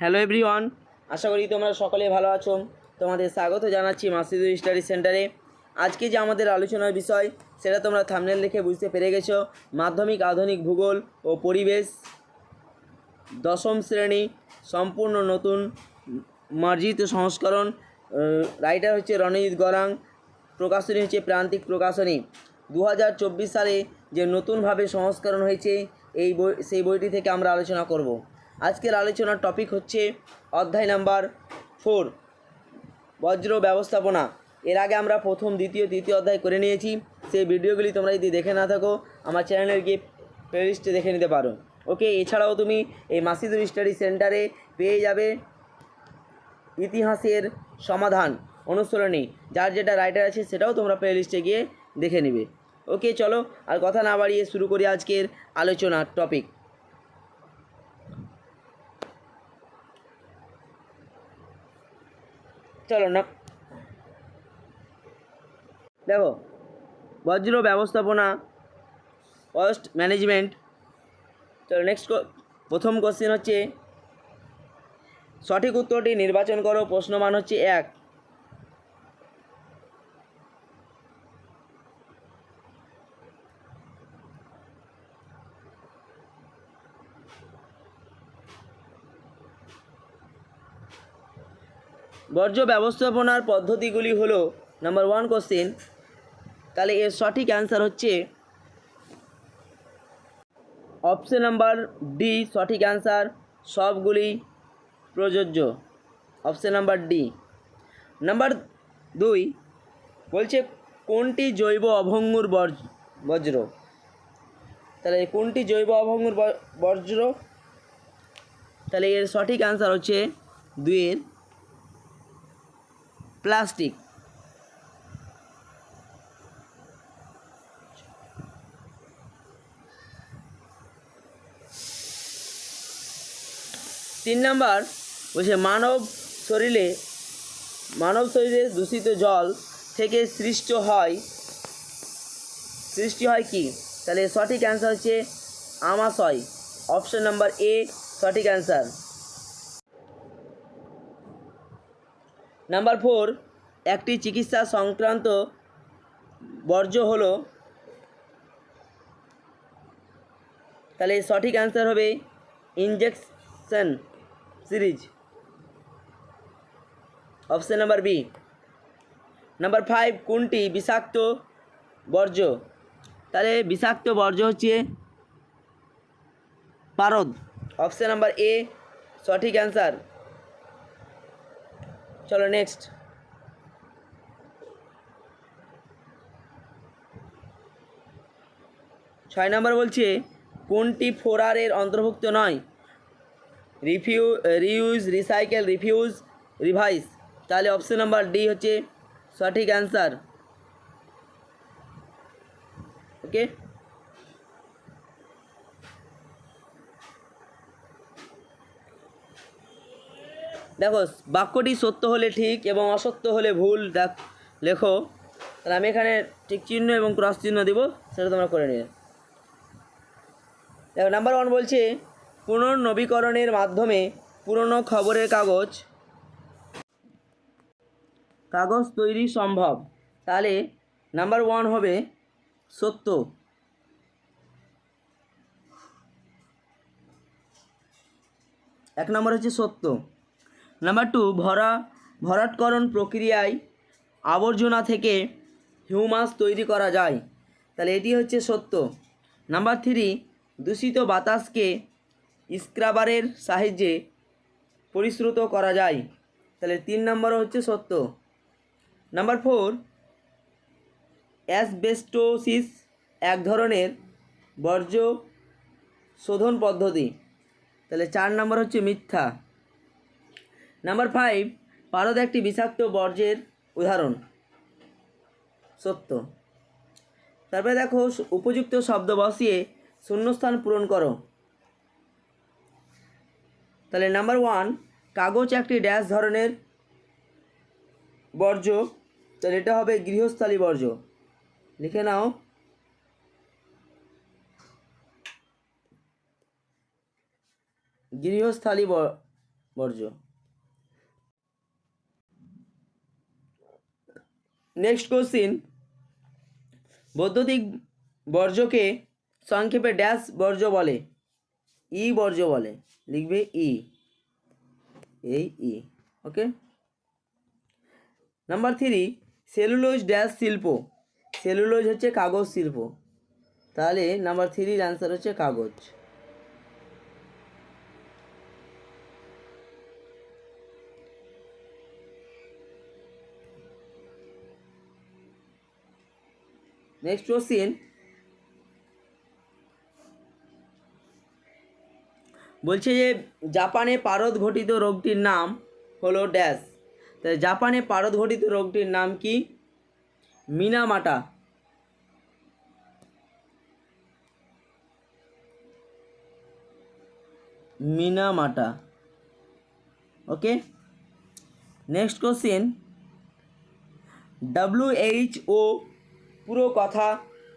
Hello everyone. আশা করি তোমরা সকলে ভালো আছো। তোমাদের স্বাগত জানাচ্ছি মাসিদুর স্টাডি সেন্টারে। আজকে যে আমাদের আলোচনার বিষয়, সেটা তোমরা থামনেল দেখে বুঝতে পেরে গেছো। মাধ্যমিক, আধুনিক ভূগোল ও পরিবেশ। দশম শ্রেণি, সম্পূর্ণ নতুন মার্জিত সংস্করণ। রাইটার হচ্ছে রণজিৎ গরাং, প্রকাশনী হচ্ছে প্রান্তিক প্রকাশনী। দু হাজার চব্বিশ সালে যে নতুনভাবে সংস্করণ হয়েছে, এই বই, সেই বইটি থেকে আমরা আলোচনা করব। আজকের আলোচনার টপিক হচ্ছে অধ্যায় নাম্বার ফোর বজ্র ব্যবস্থাপনা। এর আগে আমরা প্রথম, দ্বিতীয়, তৃতীয় অধ্যায় করে নিয়েছি। সেই ভিডিওগুলি তোমরা যদি দেখে না থাকো, আমার চ্যানেলের গিয়ে প্লেলিস্টে দেখে নিতে পারো। ওকে এছাড়াও তুমি এই মাসিদুর স্টাডি সেন্টারে পেয়ে যাবে ইতিহাসের সমাধান, অনুসরণী। যার যেটা রাইটার আছে, সেটাও তোমরা প্লেলিস্টে গিয়ে দেখে নেবে। ওকে চলো আর কথা না বাড়িয়ে শুরু করি আজকের আলোচনার টপিক চলো না। দেখো, বজ্র ব্যবস্থাপনা ওয়েস্ট ম্যানেজমেন্ট চলো নেক্সট প্রথম কোশ্চেন হচ্ছে, সঠিক উত্তরটি নির্বাচন করো, প্রশ্নমান হচ্ছে এক। বর্জ্য ব্যবস্থাপনার পদ্ধতিগুলি হলো নাম্বার ওয়ান কোশ্চেন তাহলে এর সঠিক অ্যান্সার হচ্ছে অপশন নাম্বার ডি সঠিক অ্যান্সার সবগুলি প্রযোজ্য। অপশন নাম্বার ডি নাম্বার দুই, বলছে কোনটি জৈব অভঙ্গুর বজ্র তাহলে কোনটি জৈব অভঙ্গুর বজ্র তাহলে এর সঠিক অ্যান্সার হচ্ছে দুইয়ের প্লাস্টিক। তিন নাম্বার, বলছে মানব শরীরে মানব শরীরে দূষিত জল থেকে সৃষ্ট হয়। সৃষ্টি হয় কি? তাহলে সঠিক অ্যান্সার হচ্ছে আমাশয়। অপশন নাম্বার এ সঠিক অ্যান্সার নাম্বার ফোর, একটি চিকিৎসা সংক্রান্ত বর্জ্য হল। তাহলে সঠিক অ্যান্সার হবে injection series option number B number five কোনটি বিষাক্ত বর্জ্য? তাহলে বিষাক্ত বর্জ্য হচ্ছে পারদ। অপশন নাম্বার এ সঠিক অ্যান্সার চলো নেক্সট ছয় নম্বর বলছে, কোনটি ফোরারের অন্তর্ভুক্ত নয়? Refuse, reuse, recycle, refuse, revise. তাহলে অপশন নাম্বার ডি হচ্ছে সঠিক অ্যান্সার ওকে দেখো, বাক্যটি সত্য হলে ঠিক এবং অসত্য হলে ভুল, দেখ, লেখো। তাহলে আমি এখানে ঠিক চিহ্ন এবং ক্রস চিহ্ন দেবো, সেটা তোমরা করে নিও। দেখো নাম্বার ওয়ান বলছে, পুনর্নবীকরণের মাধ্যমে পুরনো খবরের কাগজ কাগজ তৈরি সম্ভব। তাহলে নাম্বার ওয়ান হবে সত্য। এক নম্বর হচ্ছে সত্য। নাম্বার টু ভরা, ভরাটকরণ প্রক্রিয়ায় আবর্জনা থেকে হিউমাস তৈরি করা যায়। তাহলে এটি হচ্ছে সত্য। নাম্বার থ্রি দূষিত বাতাসকে স্ক্রাবারের সাহায্যে পরিশ্রুত করা যায়। তাহলে তিন নম্বরও হচ্ছে সত্য। নাম্বার ফোর অ্যাসবেস্টোসিস এক ধরনের বর্জ্য শোধন পদ্ধতি। তাহলে চার নম্বর হচ্ছে মিথ্যা। নাম্বার ফাইভ পারদ একটি বিষাক্ত বর্জ্যের উদাহরণ। সত্য। তারপরে দেখো, উপযুক্ত শব্দ বসিয়ে শূন্যস্থান পূরণ করো। তাহলে নাম্বার ওয়ান, কাগজ একটি ড্যাশ ধরনের বর্জ্য, তাহলে এটা হবে গৃহস্থালী বর্জ্য। লিখে নাও। গৃহস্থালী বর্জ্য। নেক্সট কোশ্চিন বৈদ্যুতিক বর্জ্যকে সংক্ষেপে ড্যাশ বর্জ্য বলে। ই বর্জ্য বলে। লিখবে ই এই E okay number three cellulose dash শিল্প। সেলুলোজ হচ্ছে কাগজ শিল্প। তাহলে নাম্বার থ্রির অ্যান্সার হচ্ছে কাগজ। নেক্সট কোশ্চিন বলছে যে, জাপানে পারদ ঘটিত রোগটির নাম হলো ড্যাশ। তাহলে জাপানে পারদ ঘটিত রোগটির নাম কি? Minamata. Minamata. Okay? Next question W H O পুরো কথা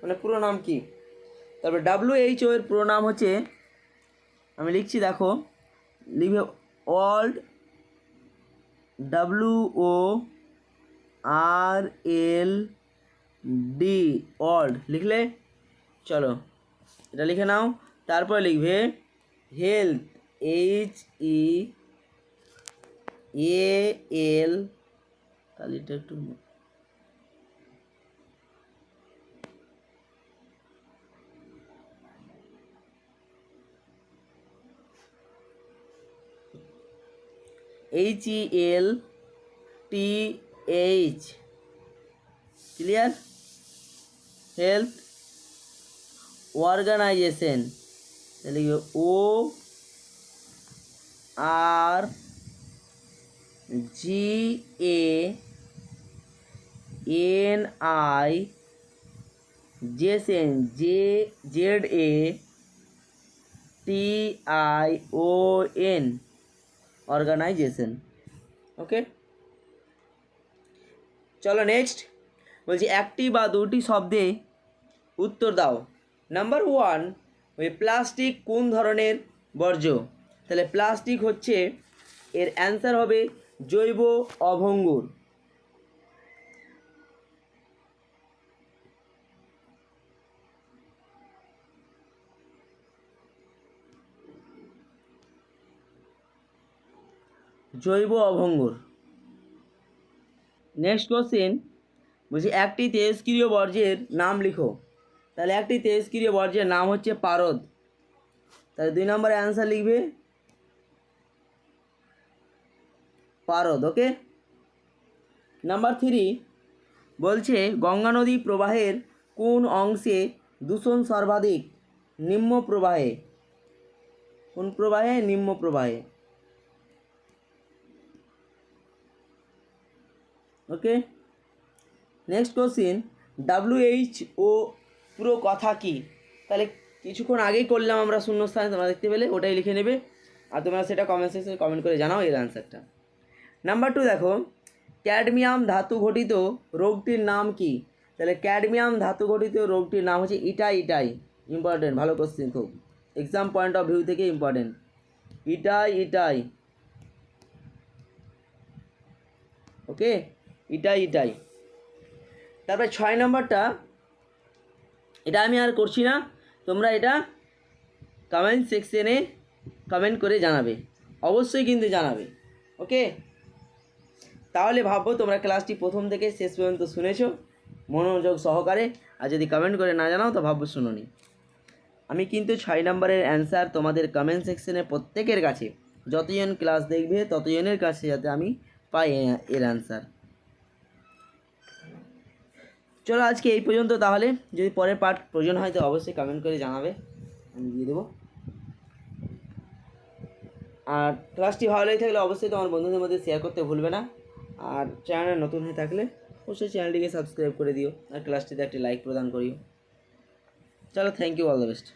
মানে পুরো নাম কি? তারপরে ডাব্লিউ এইচ ও এর পুরো নাম হচ্ছে, আমি লিখছি দেখো লিখবে world W O R L D world লিখলে? চলো, এটা লিখে নাও, তারপর লিখবে হেলথ এইচ ই এল তাহলে এটা একটু H E L T H clear health organization তাহলে O R G A N I Jason J Z A T I O N organization. Okay? চলো নেক্সট বলছি একটি বা দুটি শব্দে উত্তর দাও। নাম্বার ওয়ান ওই প্লাস্টিক কোন ধরনের বর্জ্য? তাহলে প্লাস্টিক হচ্ছে, এর অ্যান্সার হবে জৈব অভঙ্গুর। জৈব অভঙ্গুর। নেক্সট কোশ্চেন বলছি একটি তেজস্ক্রিয় বর্জ্যের নাম লিখো। তাহলে একটি তেজস্ক্রিয় বর্জ্যের নাম হচ্ছে পারদ। তাহলে দুই নম্বরে অ্যান্সার লিখবে পারদ ওকে নাম্বার থ্রি বলছে গঙ্গা নদী প্রবাহের কোন অংশে দূষণ সর্বাধিক? নিম্ন প্রবাহে। কোন প্রবাহে? নিম্ন প্রবাহে। Okay next question W H O পুরো কথা কি? তাহলে কিছুক্ষণ আগেই করলাম আমরা শূন্যস্থানে, তোমরা দেখতে পেলে, ওটাই লিখে নেবে। আর তোমরা সেটা কমেন্ট সেকশনে কমেন্ট করে জানাও এর অ্যান্সারটা নাম্বার টু দেখো ক্যাডমিয়াম ধাতু ঘটিত রোগটির নাম কি? তাহলে ক্যাডমিয়াম ধাতু ঘটিত রোগটির নাম হচ্ছে ইটাই ইটাই। ইম্পর্টেন্ট ভালো কোশ্চিন খুব। এক্সাম পয়েন্ট অফ ভিউ থেকে ইম্পর্টেন্ট ইটাই ইটাই। ওকে এটাই এটাই। তারপরে ছয় নম্বরটা, এটা আমি আর করছি না, তোমরা এটা কমেন্ট সেকশনে কমেন্ট করে জানাবে। অবশ্যই কিন্তু জানাবে ওকে তাহলে ভাববো তোমরা ক্লাসটি প্রথম থেকে শেষ পর্যন্ত শুনেছো, মনোযোগ সহকারে, আর যদি কমেন্ট করে না জানাও, তো ভাববো শুনোনি। আমি কিন্তু ছয় নম্বরের অ্যান্সার তোমাদের কমেন্ট সেকশনে প্রত্যেকের কাছে, যতজন ক্লাস দেখবে, ততজনের কাছে যাতে আমি পাই এর অ্যান্সার চলো আজকে এই পর্যন্ত তাহলে। যদি পরের পার্ট প্রয়োজন হয় তো অবশ্যই কমেন্ট করে জানাবে। আমি দিয়ে দেবো। আর ক্লাসটি ভালো লেগে থাকলে অবশ্যই তোমার বন্ধুদের মধ্যে শেয়ার করতে ভুলবে না। আর চ্যানেলে নতুন হয়ে থাকলে অবশ্যই চ্যানেলটিকে সাবস্ক্রাইব করে দিও। আর ক্লাসটিতে একটি লাইক প্রদান করিও। চলো thank you all the best